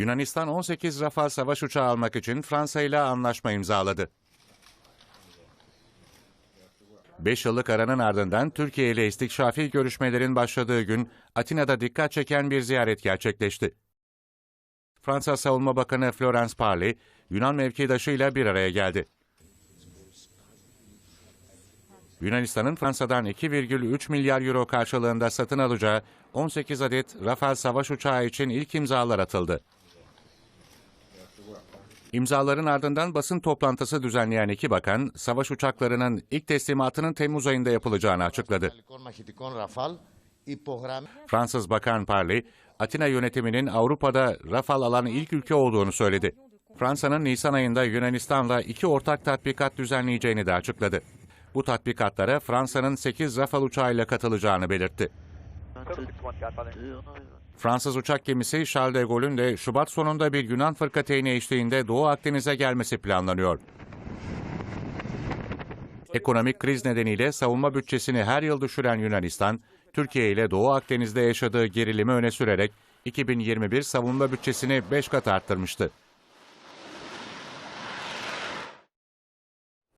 Yunanistan 18 Rafale savaş uçağı almak için Fransa ile anlaşma imzaladı. 5 yıllık aranın ardından Türkiye ile istikşafi görüşmelerin başladığı gün Atina'da dikkat çeken bir ziyaret gerçekleşti. Fransa Savunma Bakanı Florence Parly, Yunan mevkidaşıyla bir araya geldi. Yunanistan'ın Fransa'dan 2,3 milyar euro karşılığında satın alacağı 18 adet Rafale savaş uçağı için ilk imzalar atıldı. İmzaların ardından basın toplantısı düzenleyen iki bakan, savaş uçaklarının ilk teslimatının Temmuz ayında yapılacağını açıkladı. Fransız Bakan Parly, Atina yönetiminin Avrupa'da Rafal alan ilk ülke olduğunu söyledi. Fransa'nın Nisan ayında Yunanistan'la iki ortak tatbikat düzenleyeceğini de açıkladı. Bu tatbikatlara Fransa'nın 8 Rafal uçağıyla katılacağını belirtti. Fransız uçak gemisi Charles de Gaulle'ün de Şubat sonunda bir Yunan fırkateyni eşliğinde Doğu Akdeniz'e gelmesi planlanıyor. Ekonomik kriz nedeniyle savunma bütçesini her yıl düşüren Yunanistan, Türkiye ile Doğu Akdeniz'de yaşadığı gerilimi öne sürerek 2021 savunma bütçesini 5 kat arttırmıştı.